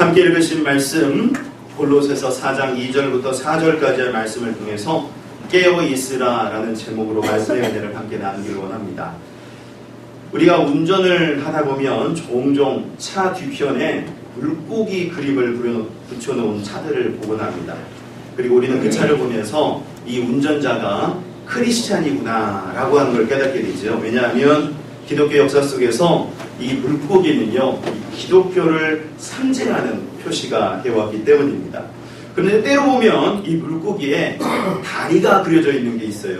함께 읽으신 말씀 골로새서 4장 2절부터 4절까지의 말씀을 통해서 깨어 있으라라는 제목으로 말씀의 은혜를 함께 나누길 원합니다. 우리가 운전을 하다 보면 종종 차 뒤편에 물고기 그림을 붙여놓은 차들을 보곤 합니다. 그리고 우리는 그 차를 보면서 이 운전자가 크리스찬이구나라고 하는 걸 깨닫게 되죠. 왜냐하면 기독교 역사 속에서 이 물고기는요, 이 기독교를 상징하는 표시가 되어왔기 때문입니다. 그런데 때로 보면 이 물고기에 다리가 그려져 있는 게 있어요.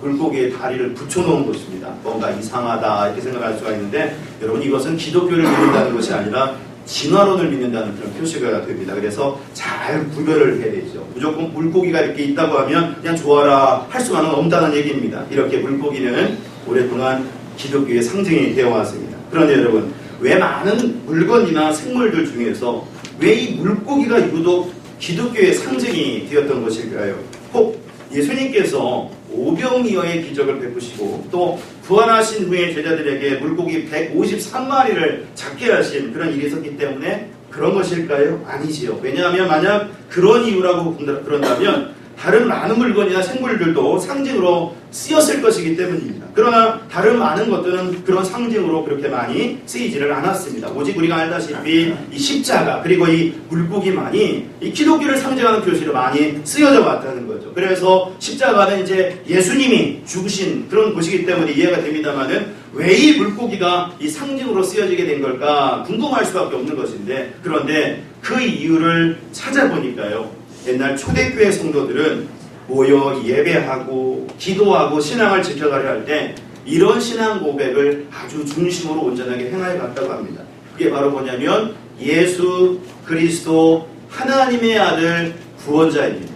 물고기에 다리를 붙여놓은 것입니다. 뭔가 이상하다 이렇게 생각할 수가 있는데 여러분 이것은 기독교를 믿는다는 것이 아니라 진화론을 믿는다는 그런 표시가 됩니다. 그래서 잘 구별을 해야 되죠. 무조건 물고기가 이렇게 있다고 하면 그냥 좋아라 할 수만은 없다는 얘기입니다. 이렇게 물고기는 오랫동안 기독교의 상징이 되어 왔습니다. 그런데 여러분 왜 많은 물건이나 생물들 중에서 왜 이 물고기가 유독 기독교의 상징이 되었던 것일까요? 혹 예수님께서 오병이어의 기적을 베푸시고 또 부활하신 후에 제자들에게 물고기 153마리를 잡게 하신 그런 일이 있었기 때문에 그런 것일까요? 아니지요. 왜냐하면 만약 그런 이유라고 그런다면 다른 많은 물건이나 생물들도 상징으로 쓰였을 것이기 때문입니다. 그러나 다른 많은 것들은 그런 상징으로 그렇게 많이 쓰이지를 않았습니다. 오직 우리가 알다시피 이 십자가 그리고 이 물고기만이 이 기독교를 상징하는 표시로 많이 쓰여져 왔다는 거죠. 그래서 십자가는 이제 예수님이 죽으신 그런 곳이기 때문에 이해가 됩니다만은 왜 이 물고기가 이 상징으로 쓰여지게 된 걸까 궁금할 수밖에 없는 것인데 그런데 그 이유를 찾아보니까요. 옛날 초대교회 성도들은 모여 예배하고 기도하고 신앙을 지켜가려 할 때 이런 신앙 고백을 아주 중심으로 온전하게 행하여 갔다고 합니다. 그게 바로 뭐냐면 예수 그리스도 하나님의 아들 구원자입니다.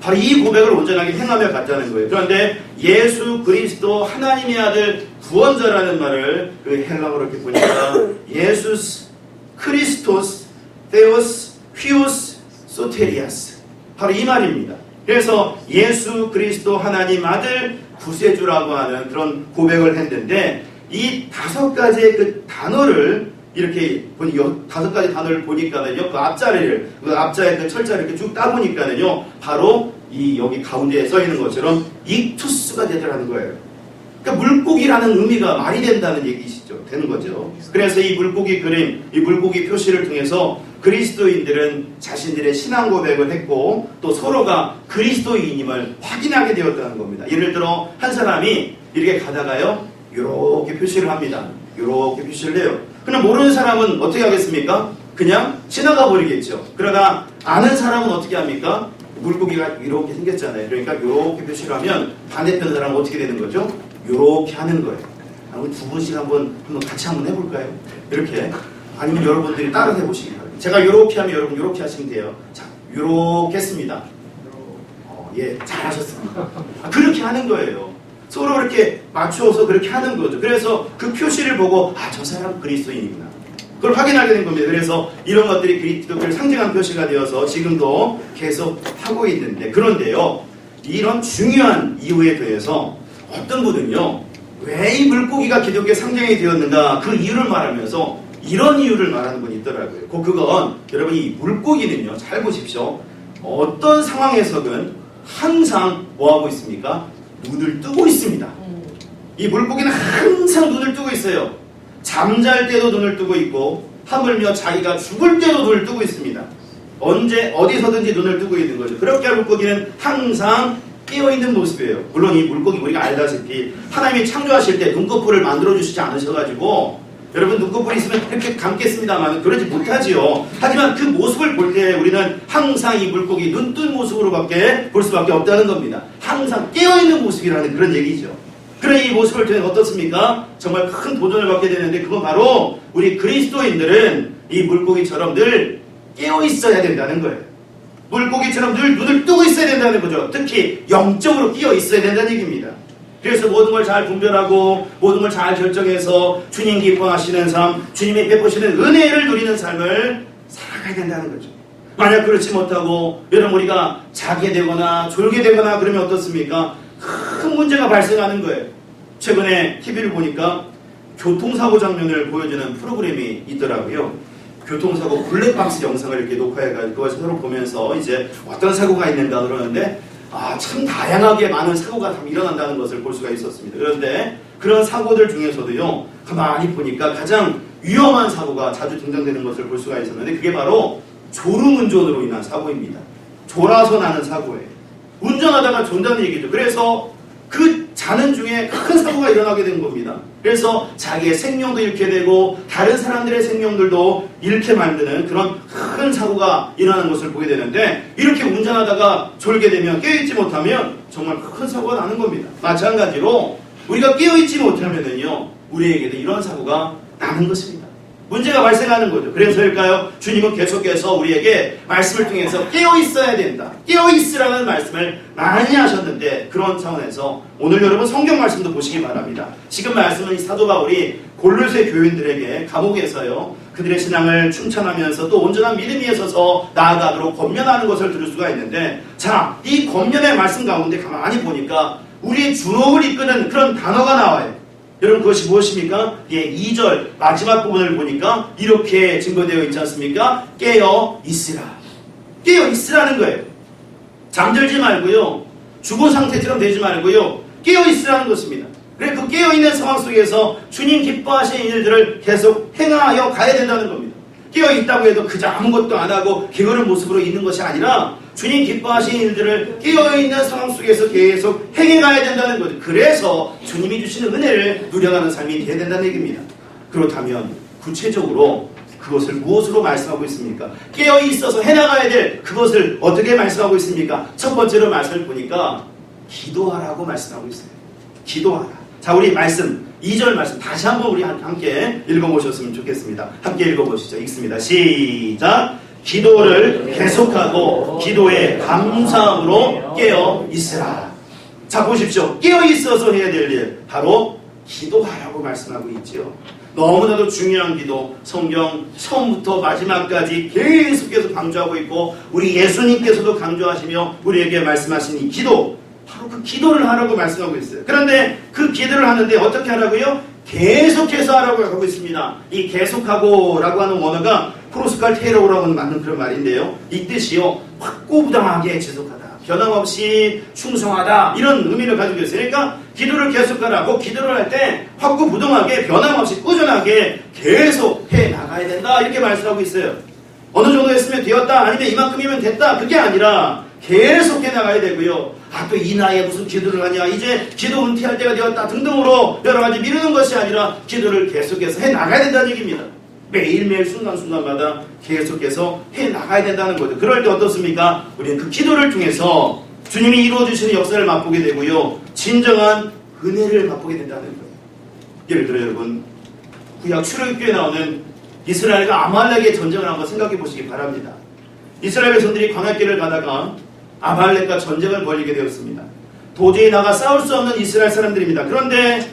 바로 이 고백을 온전하게 행하며 갔다는 거예요. 그런데 예수 그리스도 하나님의 아들 구원자라는 말을 그 헬라어로 이렇게 보니까 예수스 크리스토스 데오스 휘오스 소테리아스 바로 이 말입니다. 그래서 예수 그리스도 하나님 아들 구세주라고 하는 그런 고백을 했는데 이 다섯 가지의 그 단어를 이렇게 보니 여- 다섯 가지 단어를 보니까는요 그 앞자리를 그 앞자에 그 철자를 이렇게 쭉 따보니까는요 바로 이 여기 가운데에 써 있는 것처럼 익투스가 되더라는 거예요. 그러니까 물고기라는 의미가 말이 된다는 얘기시죠. 되는 거죠. 그래서 이 물고기 그림, 이 물고기 표시를 통해서 그리스도인들은 자신들의 신앙 고백을 했고 또 서로가 그리스도인임을 확인하게 되었다는 겁니다. 예를 들어 한 사람이 이렇게 가다가요. 이렇게 표시를 합니다. 이렇게 표시를 해요. 그럼 모르는 사람은 어떻게 하겠습니까? 그냥 지나가 버리겠죠. 그러나 아는 사람은 어떻게 합니까? 물고기가 이렇게 생겼잖아요. 그러니까 이렇게 표시를 하면 반대편 사람은 어떻게 되는 거죠? 이렇게 하는 거예요. 아, 우리 두 분씩 한번, 한번 같이 한번 해볼까요? 이렇게. 아니면 여러분들이 따라 해보시기 바랍니다. 제가 이렇게 하면 여러분 이렇게 하시면 돼요. 자, 이렇게 했습니다. 어, 예, 잘하셨습니다. 아, 그렇게 하는 거예요. 서로 이렇게 맞추어서 그렇게 하는 거죠. 그래서 그 표시를 보고, 아, 저 사람 그리스도인이구나. 그걸 확인하게 된 겁니다. 그래서 이런 것들이 그리스도를 상징한 표시가 되어서 지금도 계속 하고 있는데, 그런데요, 이런 중요한 이유에 대해서 어떤 분은요, 왜 이 물고기가 기독교의 상징이 되었는가 그 이유를 말하면서 이런 이유를 말하는 분이 있더라고요. 그 그건 여러분 이 물고기는요, 잘 보십시오. 어떤 상황에서든 항상 뭐 하고 있습니까? 눈을 뜨고 있습니다. 이 물고기는 항상 눈을 뜨고 있어요. 잠잘 때도 눈을 뜨고 있고 하물며 자기가 죽을 때도 눈을 뜨고 있습니다. 언제 어디서든지 눈을 뜨고 있는 거죠. 그렇게 할 물고기는 항상 깨어 있는 모습이에요. 물론 이 물고기 우리가 알다시피 하나님이 창조하실 때 눈꺼풀을 만들어 주시지 않으셔가지고 여러분 눈꺼풀이 있으면 이렇게 감겠습니다만 그러지 못하지요. 하지만 그 모습을 볼 때 우리는 항상 이 물고기 눈 뜬 모습으로밖에 볼 수밖에 없다는 겁니다. 항상 깨어 있는 모습이라는 그런 얘기죠. 그래 이 모습을 통해 어떻습니까? 정말 큰 도전을 받게 되는데 그건 바로 우리 그리스도인들은 이 물고기처럼 늘 깨어 있어야 된다는 거예요. 물고기처럼 늘 눈을 뜨고 있어야 된다는 거죠. 특히 영적으로 끼어 있어야 된다는 얘기입니다. 그래서 모든 걸 잘 분별하고 모든 걸 잘 결정해서 주님 기뻐하시는 삶, 주님이 베푸시는 은혜를 누리는 삶을 살아가야 된다는 거죠. 만약 그렇지 못하고 여러분 우리가 자게 되거나 졸게 되거나 그러면 어떻습니까? 큰 문제가 발생하는 거예요. 최근에 TV를 보니까 교통사고 장면을 보여주는 프로그램이 있더라고요. 교통사고 블랙박스 영상을 이렇게 녹화해가지고 서로 보면서 이제 어떤 사고가 있는가 그러는데 아, 참 다양하게 많은 사고가 참 일어난다는 것을 볼 수가 있었습니다. 그런데 그런 사고들 중에서도요, 가만히 보니까 가장 위험한 사고가 자주 등장되는 것을 볼 수가 있었는데 그게 바로 졸음운전으로 인한 사고입니다. 졸아서 나는 사고예요. 운전하다가 존다는 얘기죠. 그래서 그 자는 중에 큰 사고가 일어나게 된 겁니다. 그래서 자기의 생명도 잃게 되고 다른 사람들의 생명들도 잃게 만드는 그런 큰 사고가 일어나는 것을 보게 되는데 이렇게 운전하다가 졸게 되면 깨어있지 못하면 정말 큰 사고가 나는 겁니다. 마찬가지로 우리가 깨어있지 못하면은요 우리에게도 이런 사고가 나는 것입니다. 문제가 발생하는 거죠. 그래서일까요? 주님은 계속해서 우리에게 말씀을 통해서 깨어 있어야 된다. 깨어 있으라는 말씀을 많이 하셨는데 그런 차원에서 오늘 여러분 성경 말씀도 보시기 바랍니다. 지금 말씀은 이 사도 바울이 골로새 교인들에게 감옥에서요. 그들의 신앙을 충천하면서 또 온전한 믿음 위에 서서 나아가도록 권면하는 것을 들을 수가 있는데 자, 이 권면의 말씀 가운데 가만히 보니까 우리의 주목을 이끄는 그런 단어가 나와요. 여러분 그것이 무엇입니까? 예, 2절 마지막 부분을 보니까 이렇게 증거되어 있지 않습니까? 깨어 있으라. 깨어 있으라는 거예요. 잠들지 말고요. 죽은 상태처럼 되지 말고요. 깨어 있으라는 것입니다. 그래 그 깨어 있는 상황 속에서 주님 기뻐하시는 일들을 계속 행하여 가야 된다는 겁니다. 깨어 있다고 해도 그저 아무것도 안 하고 게으른 모습으로 있는 것이 아니라 주님 기뻐하시는 일들을 깨어 있는 상황 속에서 계속 행해 가야 된다는 거죠. 그래서 주님이 주시는 은혜를 누려가는 삶이 되어야 된다는 얘기입니다. 그렇다면 구체적으로 그것을 무엇으로 말씀하고 있습니까? 깨어 있어서 해나가야 될 그것을 어떻게 말씀하고 있습니까? 첫 번째로 말씀을 보니까 기도하라고 말씀하고 있어요. 기도하라. 자, 우리 말씀 2절 말씀 다시 한번 우리 함께 읽어보셨으면 좋겠습니다. 함께 읽어보시죠. 읽습니다. 시작. 기도를 계속하고 기도에 감사함으로 깨어 있으라. 자 보십시오. 깨어 있어서 해야 될 일 바로 기도하라고 말씀하고 있지요. 너무나도 중요한 기도 성경 처음부터 마지막까지 계속해서 강조하고 있고 우리 예수님께서도 강조하시며 우리에게 말씀하신 이 기도 바로 그 기도를 하라고 말씀하고 있어요. 그런데 그 기도를 하는데 어떻게 하라고요? 계속해서 하라고 하고 있습니다. 이 계속하고라고 하는 원어가 프로스칼 테러라고 하는 맞는 그런 말인데요. 이 뜻이요. 확고부당하게 지속하다. 변함없이 충성하다. 이런 의미를 가지고 있어요. 그러니까 기도를 계속하라. 그 기도를 할 때 확고부동하게 변함없이 꾸준하게 계속 해 나가야 된다. 이렇게 말씀하고 있어요. 어느 정도 했으면 되었다. 아니면 이만큼이면 됐다. 그게 아니라 계속 해 나가야 되고요. 아, 또 이 나이에 무슨 기도를 하냐. 이제 기도 은퇴할 때가 되었다. 등등으로 여러 가지 미루는 것이 아니라 기도를 계속해서 해 나가야 된다는 얘기입니다. 매일매일 순간순간마다 계속해서 해 나가야 된다는 거죠. 그럴 때 어떻습니까? 우리는 그 기도를 통해서 주님이 이루어 주시는 역사를 맛보게 되고요. 진정한 은혜를 맛보게 된다는 거예요. 예를 들어 여러분, 구약 출애굽기에 나오는 이스라엘과 아말렉의 전쟁을 한번 생각해 보시기 바랍니다. 이스라엘 백성들이 광야길을 가다가 아말렉과 전쟁을 벌이게 되었습니다. 도저히 나가 싸울 수 없는 이스라엘 사람들입니다. 그런데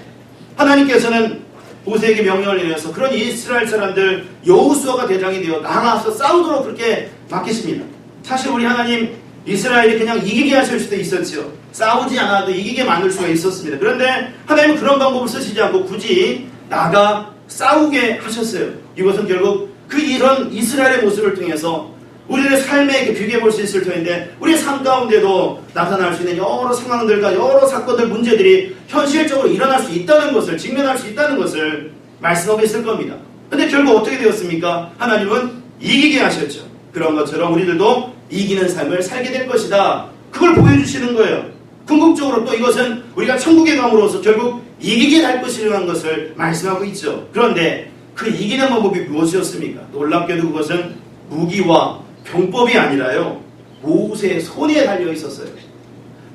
하나님께서는 모세에게 명령을 내려서 그런 이스라엘 사람들 여호수아가 대장이 되어 나가서 싸우도록 그렇게 맡기십니다. 사실 우리 하나님 이스라엘이 그냥 이기게 하실 수도 있었지요. 싸우지 않아도 이기게 만들 수가 있었습니다. 그런데 하나님은 그런 방법을 쓰시지 않고 굳이 나가 싸우게 하셨어요. 이것은 결국 그 이런 이스라엘의 모습을 통해서 우리의 삶에 비교해 볼 수 있을 터인데 우리의 삶 가운데도 나타날 수 있는 여러 상황들과 여러 사건들 문제들이 현실적으로 일어날 수 있다는 것을 직면할 수 있다는 것을 말씀하고 있을 겁니다. 근데 결국 어떻게 되었습니까? 하나님은 이기게 하셨죠. 그런 것처럼 우리들도 이기는 삶을 살게 될 것이다. 그걸 보여주시는 거예요. 궁극적으로 또 이것은 우리가 천국에 감으로써 결국 이기게 할 것이라는 것을 말씀하고 있죠. 그런데 그 이기는 방법이 무엇이었습니까? 놀랍게도 그것은 무기와 병법이 아니라요. 모세의 손에 달려 있었어요.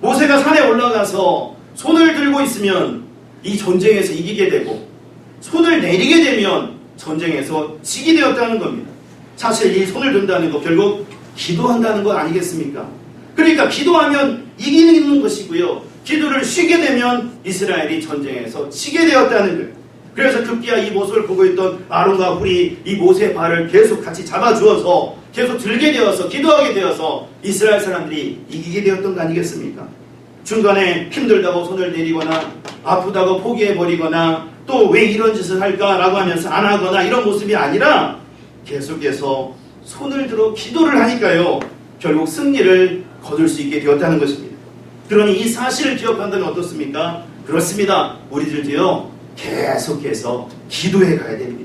모세가 산에 올라가서 손을 들고 있으면 이 전쟁에서 이기게 되고 손을 내리게 되면 전쟁에서 지게 되었다는 겁니다. 사실 이 손을 든다는 거 결국 기도한다는 것 아니겠습니까? 그러니까 기도하면 이기는 것이고요. 기도를 쉬게 되면 이스라엘이 전쟁에서 지게 되었다는 거예요. 그래서 급기야 이 모습을 보고 있던 아론과 훌이 이 모세의 발을 계속 같이 잡아주어서 계속 들게 되어서 기도하게 되어서 이스라엘 사람들이 이기게 되었던 거 아니겠습니까? 중간에 힘들다고 손을 내리거나 아프다고 포기해버리거나 또 왜 이런 짓을 할까라고 하면서 안 하거나 이런 모습이 아니라 계속해서 손을 들어 기도를 하니까요. 결국 승리를 거둘 수 있게 되었다는 것입니다. 그러니 이 사실을 기억한다면 어떻습니까? 그렇습니다. 우리들도요. 계속해서 기도해 가야 됩니다.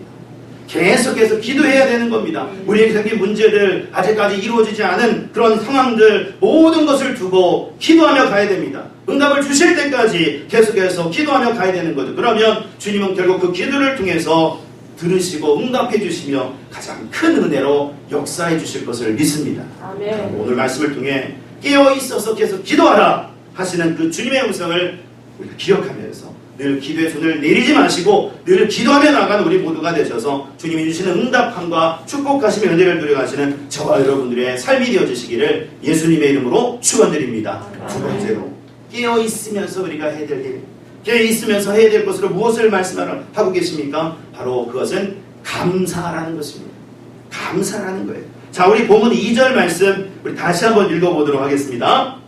계속해서 기도해야 되는 겁니다. 우리에게 생긴 문제들, 아직까지 이루어지지 않은 그런 상황들, 모든 것을 두고 기도하며 가야 됩니다. 응답을 주실 때까지 계속해서 기도하며 가야 되는 거죠. 그러면 주님은 결국 그 기도를 통해서 들으시고 응답해 주시며 가장 큰 은혜로 역사해 주실 것을 믿습니다. 아멘. 오늘 말씀을 통해 깨어 있어서 계속 기도하라 하시는 그 주님의 음성을 우리가 기억하면서 늘 기도의 손을 내리지 마시고 늘 기도하며 나가는 우리 모두가 되셔서 주님이 주시는 응답함과 축복하심의 은혜를 누려가시는 저와 여러분들의 삶이 되어주시기를 예수님의 이름으로 축원드립니다. 두 번째로 깨어 있으면서 우리가 해야 될 일, 깨어 있으면서 해야 될 것으로 무엇을 말씀하고 계십니까? 바로 그것은 감사라는 것입니다. 감사라는 거예요. 자, 우리 본문 2절 말씀 우리 다시 한번 읽어보도록 하겠습니다.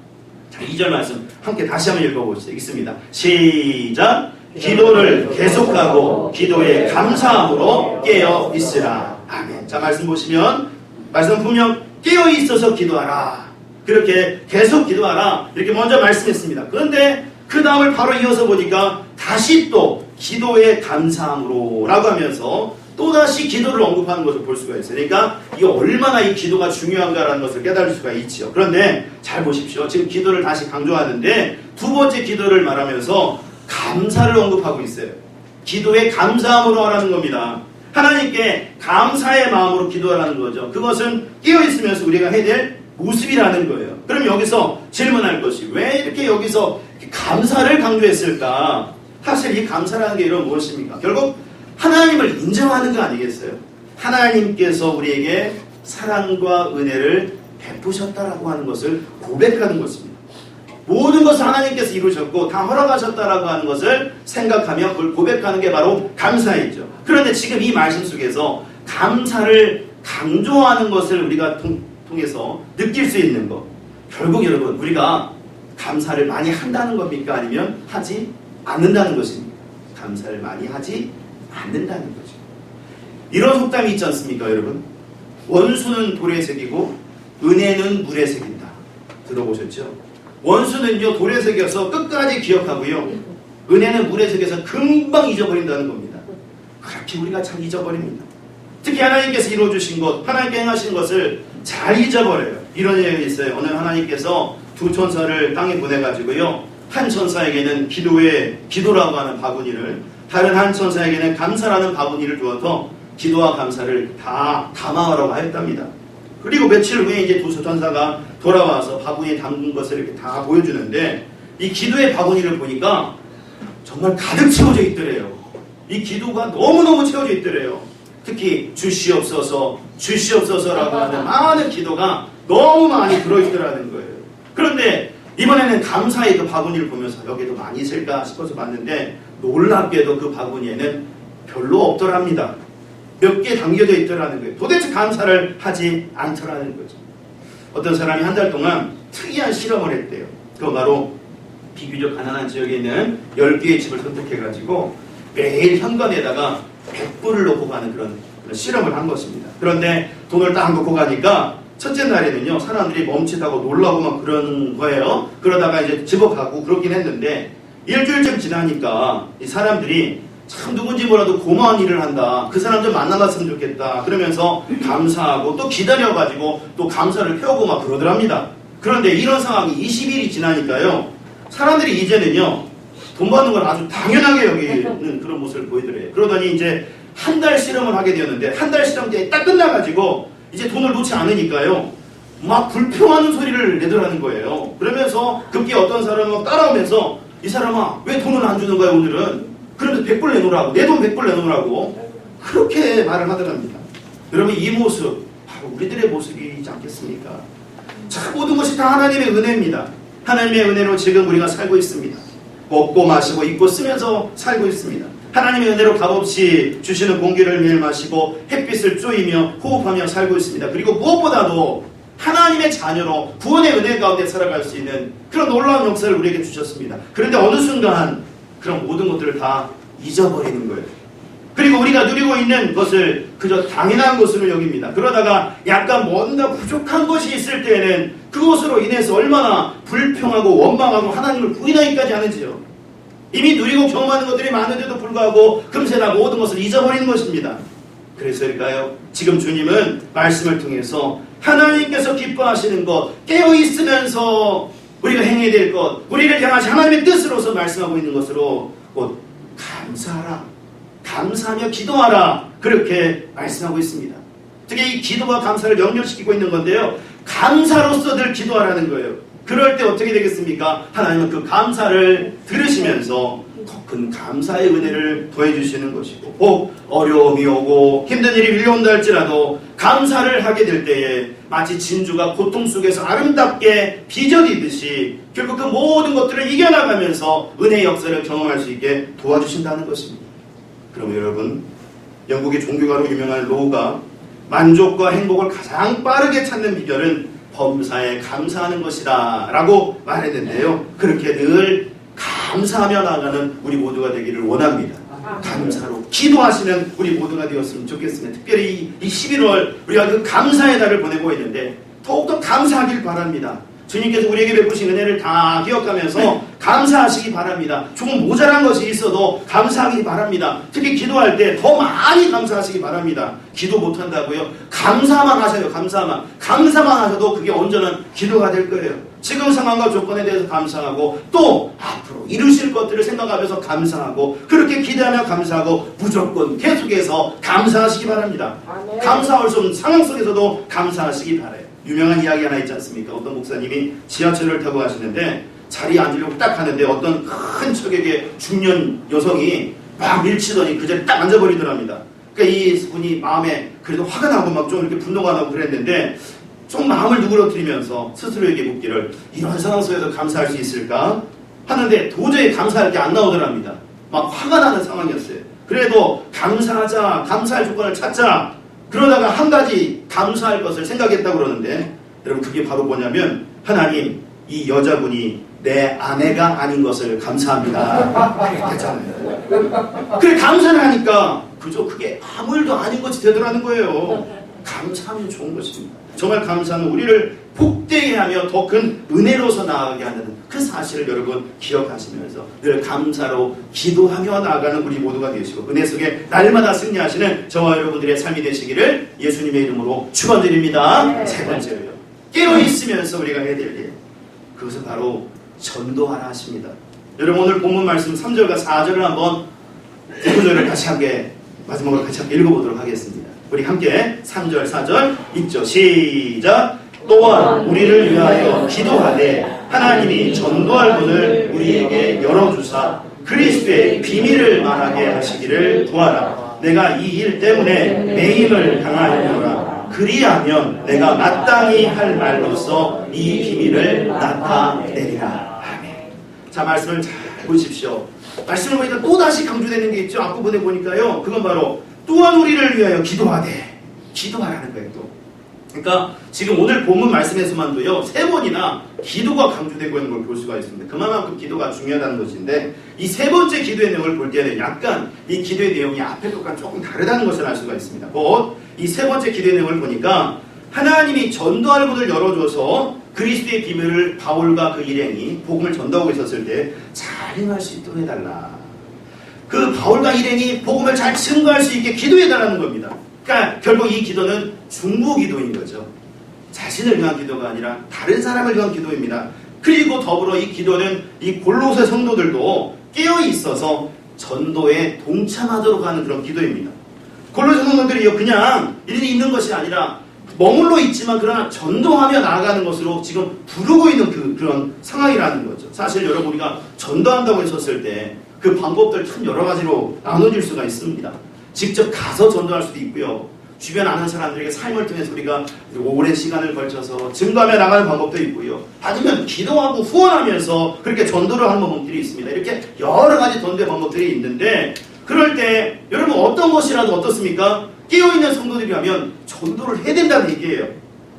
자, 2절 말씀 함께 다시 한번 읽어보시죠. 읽습니다. 시작. 기도를 계속하고 기도에 감사함으로 깨어 있으라. 아멘. 자, 말씀 보시면 말씀 분명 깨어 있어서 기도하라. 그렇게 계속 기도하라. 이렇게 먼저 말씀했습니다. 그런데 그 다음을 바로 이어서 보니까 다시 또 기도에 감사함으로 라고 하면서 또다시 기도를 언급하는 것을 볼 수가 있어요. 그러니까 이게 얼마나 이 기도가 중요한가라는 것을 깨달을 수가 있죠. 그런데 잘 보십시오. 지금 기도를 다시 강조하는데 두 번째 기도를 말하면서 감사를 언급하고 있어요. 기도에 감사함으로 하라는 겁니다. 하나님께 감사의 마음으로 기도하라는 거죠. 그것은 깨어 있으면서 우리가 해야 될 모습이라는 거예요. 그럼 여기서 질문할 것이 왜 이렇게 여기서 감사를 강조했을까? 사실 이 감사라는 게 이런 무엇입니까? 결국 하나님을 인정하는 거 아니겠어요? 하나님께서 우리에게 사랑과 은혜를 베푸셨다라고 하는 것을 고백하는 것입니다. 모든 것을 하나님께서 이루셨고 다 허락하셨다라고 하는 것을 생각하며 그걸 고백하는 게 바로 감사이죠. 그런데 지금 이 말씀 속에서 감사를 강조하는 것을 우리가 통, 통해서 느낄 수 있는 것. 결국 여러분 우리가 감사를 많이 한다는 겁니까? 아니면 하지 않는다는 것입니까? 감사를 많이 하지 않는다는 거죠. 이런 속담이 있지 않습니까, 여러분? 원수는 돌에 새기고 은혜는 물에 새긴다. 들어보셨죠? 원수는요 돌에 새겨서 끝까지 기억하고요. 은혜는 물에 새겨서 금방 잊어버린다는 겁니다. 그렇게 우리가 참 잊어버립니다. 특히 하나님께서 이루어주신 것, 하나님께 행하신 것을 잘 잊어버려요. 이런 얘기 있어요. 오늘 하나님께서 두 천사를 땅에 보내가지고요. 한 천사에게는 기도의 기도라고 하는 바구니를 다른 한 천사에게는 감사라는 바구니를 주어서 기도와 감사를 다 담아오라고 하였답니다. 그리고 며칠 후에 이제 두 천사가 돌아와서 바구니에 담근 것을 이렇게 다 보여주는데 이 기도의 바구니를 보니까 정말 가득 채워져 있더래요. 이 기도가 너무너무 채워져 있더래요. 특히 주시옵소서, 주시옵소서라고 하는 많은 기도가 너무 많이 들어있더라는 거예요. 그런데 이번에는 감사의 그 바구니를 보면서 여기도 많이 있을까 싶어서 봤는데 놀랍게도 그 바구니에는 별로 없더랍니다. 몇 개 담겨져 있더라는 거예요. 도대체 감사를 하지 않더라는 거죠. 어떤 사람이 한 달 동안 특이한 실험을 했대요. 그건 바로 비교적 가난한 지역에 있는 10개의 집을 선택해가지고 매일 현관에다가 100불을 놓고 가는 그런, 그런 실험을 한 것입니다. 그런데 돈을 딱 놓고 가니까 첫째 날에는요, 사람들이 멈칫하고 놀라고 막 그런 거예요. 그러다가 이제 집어가고 그러긴 했는데, 일주일쯤 지나니까 이 사람들이 참 누군지 몰라도 고마운 일을 한다. 그 사람 좀 만나봤으면 좋겠다. 그러면서 감사하고 또 기다려가지고 또 감사를 표하고 막 그러더랍니다. 그런데 이런 상황이 20일이 지나니까요, 사람들이 이제는요, 돈 받는 걸 아주 당연하게 여기는 그런 모습을 보이더래요. 그러더니 이제 한 달 실험을 하게 되었는데 한 달 실험 때 딱 끝나가지고 이제 돈을 놓지 않으니까요. 막 불평하는 소리를 내더라는 거예요. 그러면서 급기 어떤 사람은 따라오면서 이 사람아 왜 돈을 안 주는 거야 오늘은? 그런데 100불 내놓으라고 내돈 100불 내놓으라고 그렇게 말을 하더랍니다. 여러분 이 모습 바로 우리들의 모습이지 않겠습니까? 참 모든 것이 다 하나님의 은혜입니다. 하나님의 은혜로 지금 우리가 살고 있습니다. 먹고 마시고 입고 쓰면서 살고 있습니다. 하나님의 은혜로 값없이 주시는 공기를 매일 마시고 햇빛을 쬐이며 호흡하며 살고 있습니다. 그리고 무엇보다도 하나님의 자녀로 구원의 은혜 가운데 살아갈 수 있는 그런 놀라운 역사를 우리에게 주셨습니다. 그런데 어느 순간 그런 모든 것들을 다 잊어버리는 거예요. 그리고 우리가 누리고 있는 것을 그저 당연한 것으로 여깁니다. 그러다가 약간 뭔가 부족한 것이 있을 때에는 그것으로 인해서 얼마나 불평하고 원망하고 하나님을 부인하기까지 하는지요. 이미 누리고 경험하는 것들이 많은데도 불구하고 금세 다 모든 것을 잊어버리는 것입니다. 그래서일까요? 지금 주님은 말씀을 통해서 하나님께서 기뻐하시는 것, 깨어 있으면서 우리가 행해야 될 것, 우리를 향하신 하나님의 뜻으로서 말씀하고 있는 것으로 곧 감사하라, 감사하며 기도하라 그렇게 말씀하고 있습니다. 특히 이 기도와 감사를 연결시키고 있는 건데요. 감사로서 늘 기도하라는 거예요. 그럴 때 어떻게 되겠습니까? 하나님은 그 감사를 들으시면서 더 큰 감사의 은혜를 더해주시는 것이고 꼭 어려움이 오고 힘든 일이 밀려온다 할지라도 감사를 하게 될 때에 마치 진주가 고통 속에서 아름답게 빚어지듯이 결국 그 모든 것들을 이겨나가면서 은혜의 역사를 경험할 수 있게 도와주신다는 것입니다. 그럼 여러분 영국의 종교가로 유명한 로우가 만족과 행복을 가장 빠르게 찾는 비결은 범사에 감사하는 것이다 라고 말했는데요. 그렇게 늘 감사하며 나가는 우리 모두가 되기를 원합니다. 감사로 기도하시는 우리 모두가 되었으면 좋겠습니다. 특별히 이 11월 우리가 그 감사의 달을 보내고 있는데 더욱더 감사하길 바랍니다. 주님께서 우리에게 베푸신 은혜를 다 기억하면서 감사하시기 바랍니다. 조금 모자란 것이 있어도 감사하기 바랍니다. 특히 기도할 때 더 많이 감사하시기 바랍니다. 기도 못한다고요? 감사만 하세요. 감사만. 감사만 하셔도 그게 온전한 기도가 될 거예요. 지금 상황과 조건에 대해서 감사하고 또 앞으로 이루실 것들을 생각하면서 감사하고 그렇게 기대하며 감사하고 무조건 계속해서 감사하시기 바랍니다. 감사할 수 없는 상황 속에서도 감사하시기 바라요. 유명한 이야기 하나 있지 않습니까? 어떤 목사님이 지하철을 타고 가시는데 자리에 앉으려고 딱 하는데 어떤 큰 척에게 중년 여성이 막 밀치더니 그 자리에 딱 앉아버리더랍니다. 그러니까 이 분이 마음에 그래도 화가 나고 막 좀 이렇게 분노가 나고 그랬는데 좀 마음을 누그러뜨리면서 스스로에게 묻기를 이런 상황 속에서 감사할 수 있을까? 하는데 도저히 감사할 게 안 나오더랍니다. 막 화가 나는 상황이었어요. 그래도 감사하자, 감사할 조건을 찾자. 그러다가 한 가지 감사할 것을 생각했다고 그러는데 여러분 그게 바로 뭐냐면 하나님 이 여자분이 내 아내가 아닌 것을 감사합니다. 그랬잖아요. 그래 감사를 하니까 그저 그게 아무 일도 아닌 것이 되더라는 거예요. 감사하면 좋은 것입니다. 정말 감사는 우리를 복되게 하며 더 큰 은혜로서 나아가게 하는 그 사실을 여러분 기억하시면서 늘 감사로 기도하며 나아가는 우리 모두가 되시고 은혜 속에 날마다 승리하시는 저와 여러분들의 삶이 되시기를 예수님의 이름으로 축원드립니다. 네. 세 번째로요. 깨어 있으면서 우리가 해야 될 일. 그것은 바로 전도하라 하십니다. 여러분 오늘 본문 말씀 3절과 4절을 한번 구절을 다시 함께 마지막으로 같이 함께 읽어보도록 하겠습니다. 우리 함께 3절, 4절 읽죠. 시작. 또한 우리를 위하여 기도하되 하나님이 전도할 문을 우리에게 열어주사 그리스도의 비밀을 말하게 하시기를 구하라. 내가 이 일 때문에 매임을 당하였노라. 그리하면 내가 마땅히 할 말로서 이 비밀을 나타내리라. 아멘. 자, 말씀을 잘 보십시오. 말씀을 보니까 또 다시 강조되는 게 있죠. 앞부분에 보니까요. 그건 바로 또한 우리를 위하여 기도하되 기도하라는 거예요. 또. 그러니까 지금 오늘 본문 말씀에서만도요 세 번이나 기도가 강조되고 있는 걸 볼 수가 있습니다. 그만큼 기도가 중요하다는 것인데 이 세 번째 기도의 내용을 볼 때는 약간 이 기도의 내용이 앞에 것과 조금 다르다는 것을 알 수가 있습니다. 곧 이 세 번째 기도의 내용을 보니까 하나님이 전도할 문을 열어줘서 그리스도의 비밀을 바울과 그 일행이 복음을 전도하고 있었을 때 잘 행할 수 있도록 해달라. 그 바울과 일행이 복음을 잘 증거할 수 있게 기도해달라는 겁니다. 그러니까 결국 이 기도는 중보 기도인 거죠. 자신을 위한 기도가 아니라 다른 사람을 위한 기도입니다. 그리고 더불어 이 기도는 이 골로새 성도들도 깨어 있어서 전도에 동참하도록 하는 그런 기도입니다. 골로새 성도들이 그냥 이리 있는 것이 아니라 머물러 있지만 그러나 전도하며 나아가는 것으로 지금 부르고 있는 그, 그런 상황이라는 거죠. 사실 여러분 우리가 전도한다고 했었을 때 그 방법들 참 여러 가지로 나눠질 수가 있습니다. 직접 가서 전도할 수도 있고요. 주변 아는 사람들에게 삶을 통해서 우리가 오랜 시간을 걸쳐서 증거하며 나가는 방법도 있고요. 아니면 기도하고 후원하면서 그렇게 전도를 하는 방법들이 있습니다. 이렇게 여러 가지 전도의 방법들이 있는데 그럴 때 여러분 어떤 것이라도 어떻습니까? 깨어있는 성도들이라면 전도를 해야 된다는 얘기예요.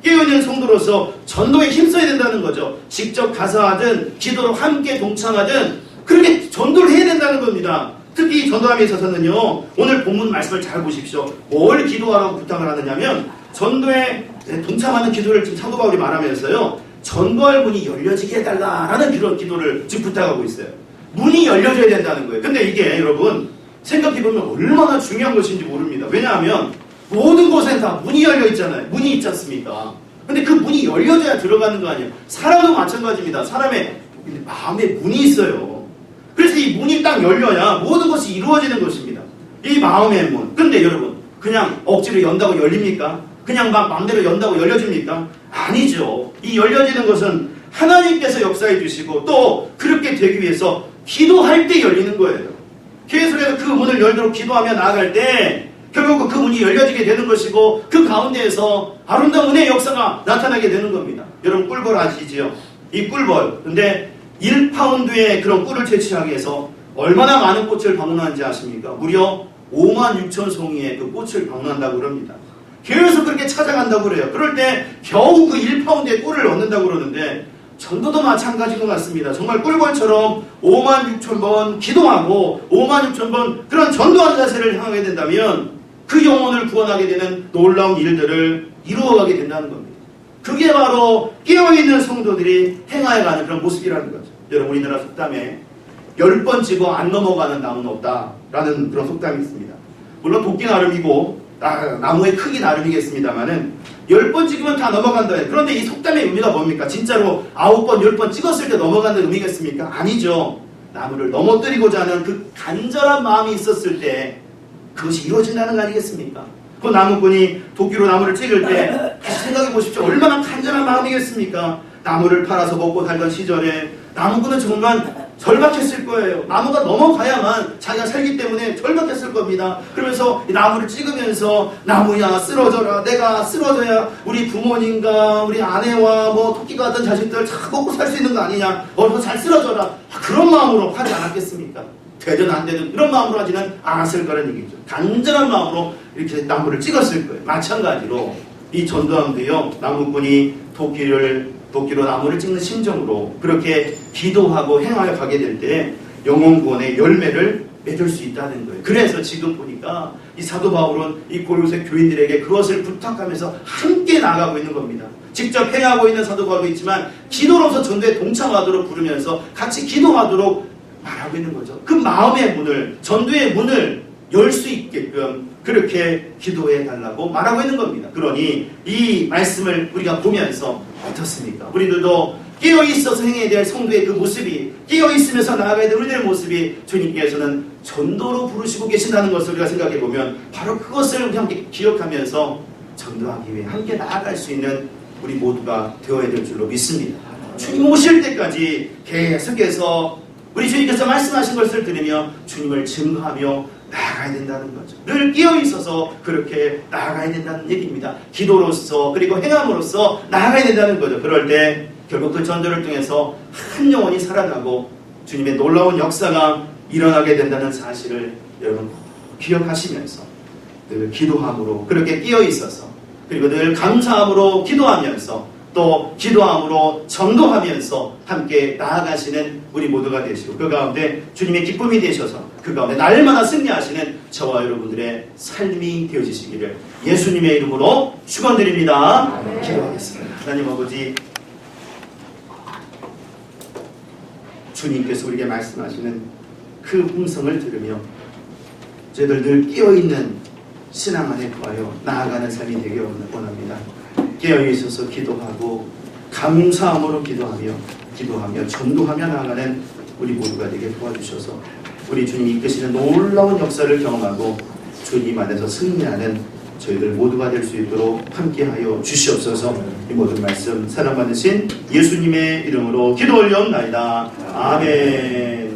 깨어있는 성도로서 전도에 힘써야 된다는 거죠. 직접 가서 하든 기도로 함께 동참하든 그렇게 전도를 해야 된다는 겁니다. 특히 전도함에 있어서는요, 오늘 본문 말씀을 잘 보십시오. 뭘 기도하라고 부탁을 하느냐면, 전도에 동참하는 기도를 지금 사도 바울이 말하면서요, 전도할 문이 열려지게 해달라라는 그런 기도를 지금 부탁하고 있어요. 문이 열려져야 된다는 거예요. 근데 이게 여러분, 생각해보면 얼마나 중요한 것인지 모릅니다. 왜냐하면, 모든 곳에 다 문이 열려 있잖아요. 문이 있지 않습니까? 근데 그 문이 열려져야 들어가는 거 아니에요. 사람도 마찬가지입니다. 사람의 마음에 문이 있어요. 그래서 이 문이 딱 열려야 모든 것이 이루어지는 것입니다. 이 마음의 문. 근데 여러분, 그냥 억지로 연다고 열립니까? 그냥 막 마음대로 연다고 열려집니까? 아니죠. 이 열려지는 것은 하나님께서 역사해 주시고 또 그렇게 되기 위해서 기도할 때 열리는 거예요. 계속해서 그 문을 열도록 기도하며 나아갈 때 결국 그 문이 열려지게 되는 것이고 그 가운데에서 아름다운 은혜의 역사가 나타나게 되는 겁니다. 여러분 꿀벌 아시지요? 이 꿀벌. 근데 1파운드의 그런 꿀을 채취하기 위해서 얼마나 많은 꽃을 방문하는지 아십니까? 무려 5만 6천 송이의 그 꽃을 방문한다고 그럽니다. 계속 그렇게 찾아간다고 그래요. 그럴 때 겨우 그 1파운드의 꿀을 얻는다고 그러는데 전도도 마찬가지인 것 같습니다. 정말 꿀벌처럼 5만 6천 번 기도하고 5만 6천 번 그런 전도하는 자세를 향하게 된다면 그 영혼을 구원하게 되는 놀라운 일들을 이루어가게 된다는 겁니다. 그게 바로 깨어있는 성도들이 행하여가는 그런 모습이라는 거죠. 여러분 우리나라 속담에 열번 찍어 안 넘어가는 나무는 없다라는 그런 속담이 있습니다. 물론 도끼 나름이고 아, 나무의 크기 나름이겠습니다만은 열 번 찍으면 다 넘어간다. 그런데 이 속담의 의미가 뭡니까? 진짜로 아홉 번, 열 번 찍었을 때 넘어간다는 의미겠습니까? 아니죠. 나무를 넘어뜨리고자 하는 그 간절한 마음이 있었을 때 그것이 이루어진다는 거 아니겠습니까? 그 나무꾼이 도끼로 나무를 찍을 때 다시 생각해 보십시오. 얼마나 간절한 마음이겠습니까? 나무를 팔아서 먹고 살던 시절에 나무꾼은 정말 절박했을 거예요. 나무가 넘어가야만 자기가 살기 때문에 절박했을 겁니다. 그러면서 이 나무를 찍으면서 나무야 쓰러져라. 내가 쓰러져야 우리 부모님과 우리 아내와 뭐 토끼 같은 자식들 잘 먹고 살 수 있는 거 아니냐. 어서 잘 쓰러져라. 아, 그런 마음으로 하지 않았겠습니까? 되든 안 되든 그런 마음으로 하지는 않았을 거라는 얘기죠. 간절한 마음으로 이렇게 나무를 찍었을 거예요. 마찬가지로 이 전도함도요. 나무꾼이 도끼를 도끼로 나무를 찍는 심정으로 그렇게 기도하고 행하여 가게 될 때 영혼 구원의 열매를 맺을 수 있다는 거예요. 그래서 지금 보니까 이 사도 바울은 이 고요새 교인들에게 그것을 부탁하면서 함께 나가고 있는 겁니다. 직접 행하고 있는 사도 바울도 있지만 기도로서 전도에 동참하도록 부르면서 같이 기도하도록 말하고 있는 거죠. 그 마음의 문을 전도의 문을 열 수 있게끔 그렇게 기도해 달라고 말하고 있는 겁니다. 그러니 이 말씀을 우리가 보면서 어떻습니까? 우리들도 깨어 있어서 행해야 될 성도의 그 모습이 깨어 있으면서 나아가야 될 우리들의 모습이 주님께서는 전도로 부르시고 계신다는 것을 우리가 생각해 보면 바로 그것을 함께 기억하면서 전도하기 위해 함께 나아갈 수 있는 우리 모두가 되어야 될 줄로 믿습니다. 주님 오실 때까지 계속해서 우리 주님께서 말씀하신 것을 들으며 주님을 증거하며 나아가야 된다는 거죠. 늘 끼어 있어서 그렇게 나아가야 된다는 얘기입니다. 기도로서 그리고 행함으로써 나아가야 된다는 거죠. 그럴 때 결국 그 전도를 통해서 한 영혼이 살아나고 주님의 놀라운 역사가 일어나게 된다는 사실을 여러분 꼭 기억하시면서 늘 기도함으로 그렇게 끼어 있어서 그리고 늘 감사함으로 기도하면서 또 기도함으로 전도하면서 함께 나아가시는 우리 모두가 되시고 그 가운데 주님의 기쁨이 되셔서 그 가운데 날마다 승리하시는 저와 여러분들의 삶이 되어지시기를 예수님의 이름으로 축원드립니다. 기도하겠습니다. 하나님 아버지 주님께서 우리에게 말씀하시는 그 음성을 들으며 저희들 늘 끼어있는 신앙 안에 거하여 나아가는 삶이 되기 원합니다. 깨어 있어서 기도하고 감사함으로 기도하며 기도하며 전도하며 나아가는 우리 모두가 되게 도와주셔서 우리 주님 이끄시는 놀라운 역사를 경험하고 주님 안에서 승리하는 저희들 모두가 될 수 있도록 함께하여 주시옵소서. 이 모든 말씀 사랑받으신 예수님의 이름으로 기도 올려옵나이다. 아멘